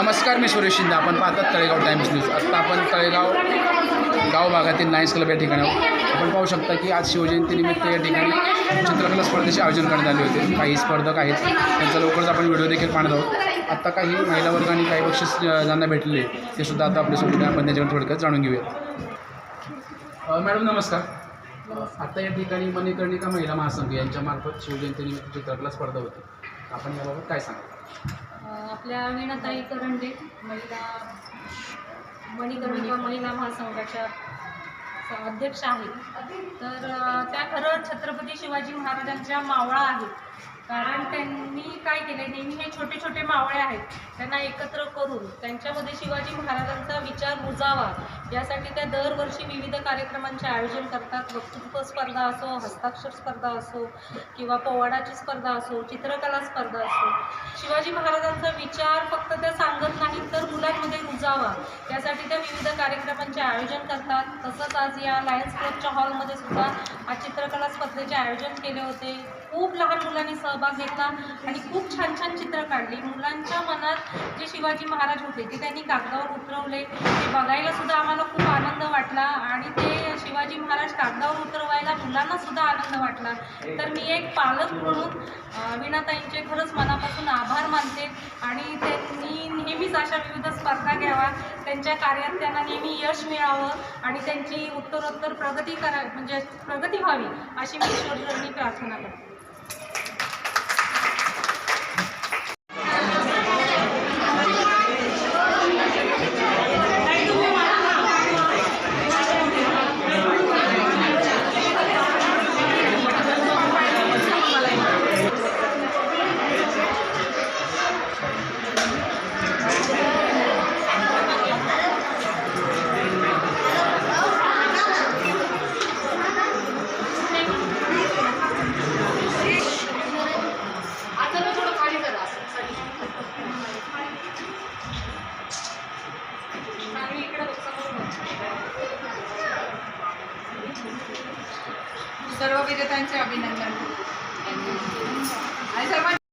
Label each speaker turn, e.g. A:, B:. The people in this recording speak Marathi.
A: नमस्कार मी सुरेश शिंदे. आपण पाहतात तळेगाव टाइम्स न्यूज आत्ता आपण तळेगाव गाव भागातील लायन्स क्लब या ठिकाणी आपण पाहू शकता की आज शिवजयंतीनिमित्त या ठिकाणी चित्रकला स्पर्धेचे आयोजन करण्यात आले होते. काही स्पर्धक आहेत त्यांचा लवकरच आपण व्हिडिओ देखील पाहणार आहोत. आत्ता काही महिला वर्ग आणि काही बक्षीस ज्यांना भेटले ते सुद्धा आता आपल्यासोबत आहे. आपण त्याच्यावर थोडक्यात जाणून घेऊयात. मॅडम नमस्कार. आत्ता आता या ठिकाणी मणिकर्णिका महिला महासंघ यांच्यामार्फत शिवजयंतीनिमित्त चित्रकला स्पर्धा होती. आपण याबाबत काय सांगा
B: आपल्या वीणाताई करंडे महिला मणिकर्णिका महिला महासंघाच्या अध्यक्ष आहेत. तर त्या खरं छत्रपती शिवाजी महाराजांच्या मावळा आहेत. कारण त्यांनी काय केलं नेहमी हे छोटे छोटे मावळे आहेत त्यांना एकत्र करून त्यांच्यामध्ये शिवाजी महाराजांचा विचार रुजावा यासाठी त्या दरवर्षी विविध कार्यक्रमांचे आयोजन करतात. वक्तृत्व स्पर्धा असो हस्ताक्षर स्पर्धा असो किंवा पोवाडाची स्पर्धा असो चित्रकला स्पर्धा असो. शिवाजी महाराजांचा विचार फक्त त्या सांगत रुजावा त्यासाठी त्या विविध कार्यक्रमांचे आयोजन करतात. तसंच आज या लायन्स क्लबच्या हॉलमध्ये सुद्धा आज चित्रकला स्पर्धेचे आयोजन केले होते. खूप लहान मुलांनी सहभाग घेतला आणि खूप छान छान चित्र काढली. मुलांच्या मनात जे शिवाजी महाराज होते ते त्यांनी कागदावर उतरवले. ते बघायला सुद्धा आम्हाला खूप आनंद वाटला आणि ते शिवाजी महाराज कागदावर उतरवायला मुलांना सुद्धा आनंद वाटला. तर मी एक पालक म्हणून विनाताईंचे खरंच मनापासून आभार मानते आणि त्यांनी नेहमीच अशा विविध स्पर्धा घ्यावा त्यांच्या कार्यात त्यांना नेहमी यश मिळावं आणि त्यांची उत्तरोत्तर प्रगती करा म्हणजे प्रगती व्हावी अशी मी ईश्वरचरणी प्रार्थना करते.
C: सर्व विजेत्यांचे अभिनंदन. आणि सर्वांचे